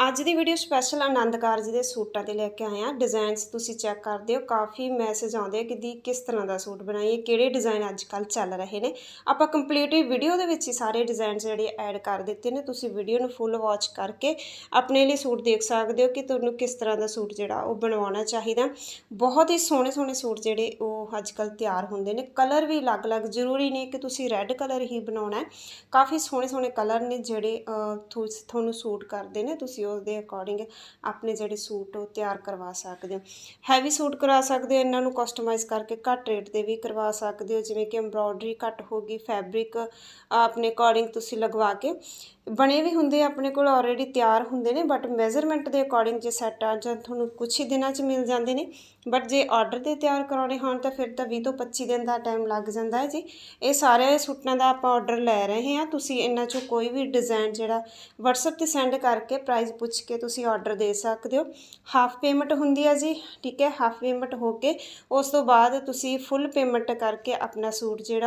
ਅੱਜ ਦੀ video special Anand Karaj ਦੇ ਸੂਟਾਂ ਤੇ ਲੈ ਕੇ ਆਏ ਆ ਡਿਜ਼ਾਈਨਸ ਤੁਸੀਂ ਚੈੱਕ ਕਰਦੇ ਹੋ, ਕਾਫੀ ਮੈਸੇਜ ਆਉਂਦੇ ਕਿ ਦੀ ਕਿਸ ਤਰ੍ਹਾਂ ਦਾ ਸੂਟ ਬਣਾਈਏ, ਕਿਹੜੇ ਡਿਜ਼ਾਈਨ ਅੱਜ ਕੱਲ ਚੱਲ ਰਹੇ ਨੇ। ਆਪਾਂ ਕੰਪਲੀਟ ਵੀਡੀਓ ਦੇ ਵਿੱਚ ਹੀ ਸਾਰੇ ਡਿਜ਼ਾਈਨ ਜਿਹੜੇ ਐਡ ਕਰ ਦਿੱਤੇ ਨੇ, ਤੁਸੀਂ ਵੀਡੀਓ ਨੂੰ ਫੁੱਲ ਵਾਚ ਕਰਕੇ ਆਪਣੇ ਲਈ ਸੂਟ ਦੇਖ ਸਕਦੇ ਹੋ ਕਿ ਤੁਹਾਨੂੰ ਕਿਸ ਤਰ੍ਹਾਂ ਦਾ ਸੂਟ ਜਿਹੜਾ ਉਹ ਬਣਵਾਉਣਾ ਚਾਹੀਦਾ। ਬਹੁਤ ਹੀ ਸੋਹਣੇ ਸੋਹਣੇ ਸੂਟ ਜਿਹੜੇ ਉਹ ਅੱਜ ਕੱਲ ਤਿਆਰ ਹੁੰਦੇ ਨੇ। ਕਲਰ ਵੀ ਅਲੱਗ-ਅਲੱਗ, ਜ਼ਰੂਰੀ ਨਹੀਂ ਕਿ ਤੁਸੀਂ ਰੈੱਡ ਕਲਰ ਹੀ ਬਣਾਉਣਾ ਹੈ। ਕਾਫੀ ਸੋਹਣੇ ਸੋਹਣੇ ਕਲਰ ਨੇ ਜਿਹੜੇ ਤੁਹਾਨੂੰ ਸੂਟ ਕਰਦੇ ਨੇ, ਤੁਸੀਂ ਉਸ ਦੇ ਅਕੋਰਡਿੰਗ ਆਪਣੇ ਜਿਹੜੇ ਸੂਟ ਉਹ ਤਿਆਰ ਕਰਵਾ ਸਕਦੇ ਹੋ। ਹੈਵੀ ਸੂਟ ਕਰਵਾ ਸਕਦੇ ਹੋ, ਇਹਨਾਂ ਨੂੰ ਕਸਟਮਾਈਜ਼ ਕਰਕੇ ਘੱਟ ਰੇਟ ਦੇ ਵੀ ਕਰਵਾ ਸਕਦੇ ਹੋ, ਜਿਵੇਂ ਕਿ ਐਮਬ੍ਰੋਇਡਰੀ ਘੱਟ ਹੋਗੀ ਫੈਬਰਿਕ ਆਪਣੇ ਅਕੋਰਡਿੰਗ ਤੁਸੀਂ ਲਗਵਾ ਕੇ ਬਣੇ ਵੀ ਹੁੰਦੇ ਆ, ਆਪਣੇ ਕੋਲ ਆਲਰੇਡੀ ਤਿਆਰ ਹੁੰਦੇ ਨੇ ਬਟ ਮੈਜ਼ਰਮੈਂਟ ਦੇ ਅਕੋਰਡਿੰਗ ਜੇ ਸੈੱਟ ਆ, ਜਾਂ ਤੁਹਾਨੂੰ ਕੁਝ ਹੀ ਦਿਨਾਂ 'ਚ ਮਿਲ ਜਾਂਦੇ ਨੇ ਬਟ ਜੇ ਆਰਡਰ ਤੇ ਤਿਆਰ ਕਰਾਉਣੇ ਹੋਣ, ਤਾਂ ਫਿਰ ਤਾਂ 20 ਤੋਂ 25 ਦਿਨ ਦਾ ਟਾਈਮ ਲੱਗ ਜਾਂਦਾ ਹੈ ਜੀ। ਇਹ ਸਾਰੇ ਸੂਟਾਂ ਦਾ ਆਪਾਂ ਆਰਡਰ ਲੈ ਰਹੇ ਹਾਂ। ਤੁਸੀਂ ਇਹਨਾਂ 'ਚੋਂ ਕੋਈ ਵੀ ਡਿਜ਼ਾਈਨ ਜਿਹੜਾ WhatsApp ਤੇ ਸੈਂਡ ਕਰਕੇ ਪ੍ਰਾਈਸ ਪੁੱਛ ਕੇ ਤੁਸੀਂ ਆਰਡਰ ਦੇ ਸਕਦੇ ਹੋ। ਹਾਫ ਪੇਮੈਂਟ ਹੁੰਦੀ ਹੈ ਜੀ, ਠੀਕ ਹੈ? ਹਾਫ ਪੇਮੈਂਟ ਹੋ ਕੇ, ਉਸ ਤੋਂ ਬਾਅਦ ਤੁਸੀਂ ਫੁੱਲ ਪੇਮੈਂਟ ਕਰਕੇ ਆਪਣਾ ਸੂਟ ਜਿਹੜਾ